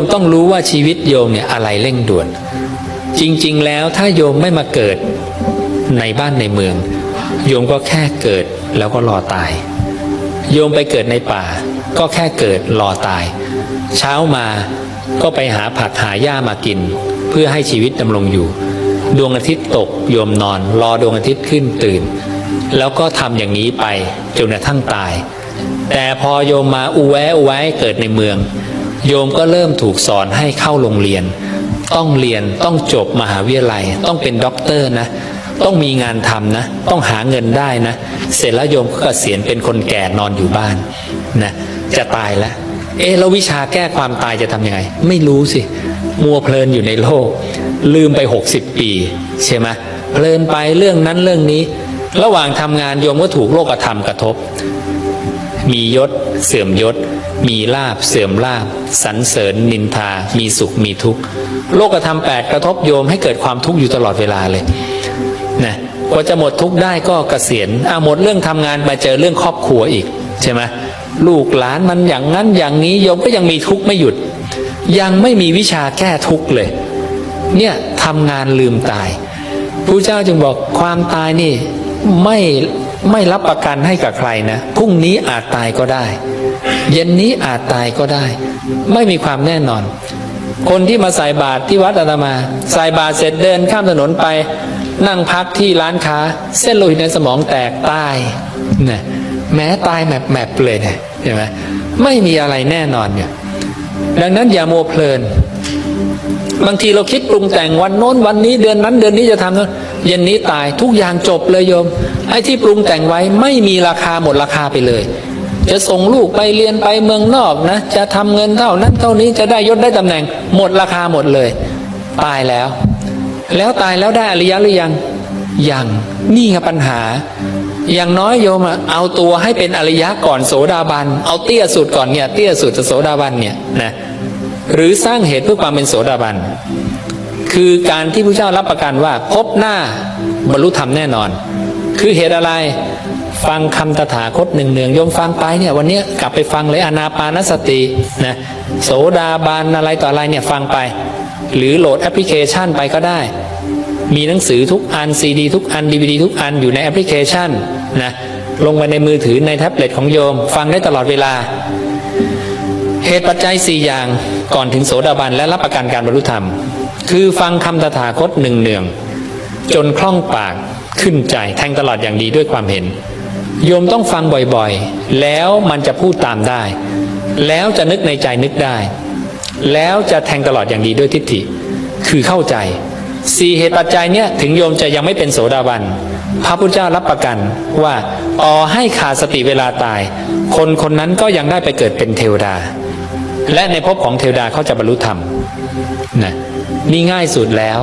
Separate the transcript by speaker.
Speaker 1: มต้องรู้ว่าชีวิตโยมเนี่ยอะไรเร่งด่วน จริงๆ แล้วถ้าโยมไม่มาเกิดในบ้านในเมือง โยมก็แค่เกิดแล้วก็รอตาย โยมไปเกิดในป่า ก็แค่เกิดรอตาย เช้ามาก็ไปหาผักหาหญ้ามากิน เพื่อให้ชีวิตดำรงอยู่ ดวงอาทิตย์ตกโยมนอน รอดวงอาทิตย์ขึ้นตื่น แล้วก็ทำอย่างนี้ไปจนกระทั่งตาย แต่พอโยมมาอุแวะอุแวะเกิดในเมือง โยมก็เริ่มถูกสอนให้เข้าโรงเรียน ต้องเรียนต้องจบมหาวิทยาลัย ต้องเป็นด็อกเตอร์นะ ต้องมีงานทำนะ ต้องหาเงินได้นะ เสร็จแล้วโยมก็เกษียณเป็นคนแก่นอนอยู่บ้านนะจะตายแล้วเอ๊ะแล้ววิชาแก้ความตายจะทำยังไง ไม่รู้สิ มัวเพลินอยู่ในโลก ลืมไป 60 ปี ใช่ไหมเพลินไปเรื่องนั้นเรื่องนี้ ระหว่างทำงานโยมก็ถูกโลกธรรมกระทบ มียศ เสื่อมยศ มีลาบเสื่อมลาบสรรเสริญนินทา มีสุขมีทุกข์ โลกธรรมแปดกระทบโยมให้เกิดความทุกข์อยู่ตลอดเวลาเลยนะกว่าจะหมดทุกข์ได้ก็เกษียณอะหมดเรื่องทำงานมาเจอเรื่องครอบครัวอีกใช่ไหมลูกหลานมันอย่างนั้นอย่างนี้โยมก็ยังมีทุกข์ไม่หยุด ยังไม่มีวิชาแก้ทุกข์เลย เนี่ยทำงานลืมตายพระเจ้าจึงบอกความตายนี่ไม่ ไม่รับประกันให้กับใครนะพรุ่งนี้อาจตายก็ได้ เย็นนี้อาจตายก็ได้ ไม่มีความแน่นอน คนที่มาใส่บาตรที่วัดอาตมาใส่บาตรเสร็จเดินข้ามถนนไป นั่งพักที่ร้านค้า เส้นโลหิตในสมองแตกตายเนี่ยแม้ตายแมบแมบเลยเนี่ยเห็นไหมไม่มีอะไรแน่นอนเนี่ยดังนั้นอย่าโมเพลิน บางทีเราคิดปรุงแต่งวันโน้นวันนี้เดือนนั้นเดือนนี้จะทำโน้นเย็นนี้ตายทุกอย่างจบเลยโยม ไอ้ที่ปรุงแต่งไว้ไม่มีราคาหมดราคาไปเลย จะส่งลูกไปเรียนไปเมืองนอกนะ จะทำเงินเท่านั้นเท่านี้จะได้ยศได้ตำแหน่ง หมดราคาหมดเลย ตายแล้ว แล้วตายแล้วได้อริยะหรือยังยังนี่ไงปัญหา อย่างน้อยโยมอะเอาตัวให้เป็นอริยะก่อนโสดาบัน เอาเตี้ยสุดก่อนเนี่ยเตี้ยสุดจะโสดาบันเนี่ยนะ หรือสร้างเหตุเพื่อความเป็นโสดาบัน คือการที่พระเจ้ารับประกันว่าพบหน้าบรรลุธรรมแน่นอน คือเหตุอะไรฟังคำตถาคตหนึ่งเนืองโยมฟังไปเนี่ยวันนี้กลับไปฟังเลยอนาปานสตินะโสดาบันอะไรต่ออะไรเนี่ยฟังไป หรือโหลดแอปพลิเคชันไปก็ได้ มีหนังสือทุกอันซีดีทุกอันดีวดีทุกอันอยู่ในแอปพลิเคชันนะลงไปในมือถือในแท็บเล็ตของโยม ฟังได้ตลอดเวลา เหตุปัจจัยสี่อย่างก่อนถึงโสดาบันและรับประกันการบรรลุธรรม คือฟังคำตถาคตหนึ่งเนือง จนคล่องปากขึ้นใจแทงตลอดอย่างดีด้วยความเห็น โยมต้องฟังบ่อยๆ แล้วมันจะพูดตามได้ แล้วจะนึกในใจนึกได้ แล้วจะแทงตลอดอย่างดีด้วยทิฏฐิ คือเข้าใจสี่เหตุปัจจัยเนี่ยถึงโยมจะยังไม่เป็นโสดาบันพระพุทธเจ้ารับประกันว่าต่อให้ขาดสติเวลาตาย คนคนนั้นก็ยังได้ไปเกิดเป็นเทวดา และในภพของเทวดาเขาจะบรรลุธรรมนะนี่ง่ายสุดแล้ว